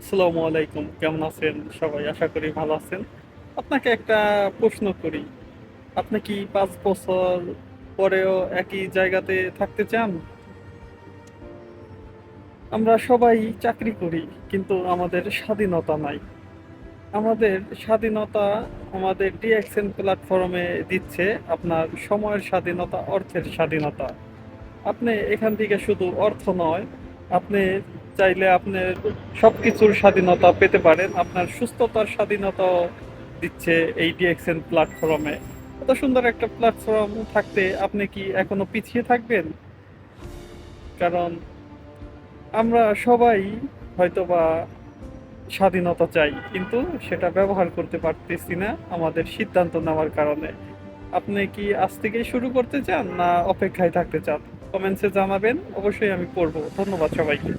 আসসালামু আলাইকুম, কেমন আছেন সবাই? আশা করি ভালো আছেন। আপনাকে একটা প্রশ্ন করি। আপনি কি পাঁচ বছর পরেও একই জায়গাতে থাকতে চান? আমরা সবাই চাকরি করি, কিন্তু আমাদের স্বাধীনতা নাই। আমাদের স্বাধীনতা আমাদের ডিএক্সএন প্ল্যাটফর্মে দিচ্ছে আপনার সময়ের স্বাধীনতা, অর্থের স্বাধীনতা। আপনি এখান থেকে শুধু অর্থ নয়, আপনি চাইলে আপনার সবকিছুর স্বাধীনতা পেতে পারেন। আপনার সুস্থতার স্বাধীনতাও দিচ্ছে এই ডিএক্সএন প্ল্যাটফর্মে এত সুন্দর একটা প্ল্যাটফর্ম থাকতে আপনি কি এখনও পিছিয়ে থাকবেন? কারণ আমরা সবাই হয়তোবা স্বাধীনতা চাই, কিন্তু সেটা ব্যবহার করতে পারতেছি না আমাদের সিদ্ধান্ত নেওয়ার কারণে। আপনি কি আজ থেকেই শুরু করতে চান না অপেক্ষায় থাকতে চান? কমেন্টসে জানাবেন, অবশ্যই আমি পড়ব। ধন্যবাদ সবাইকে।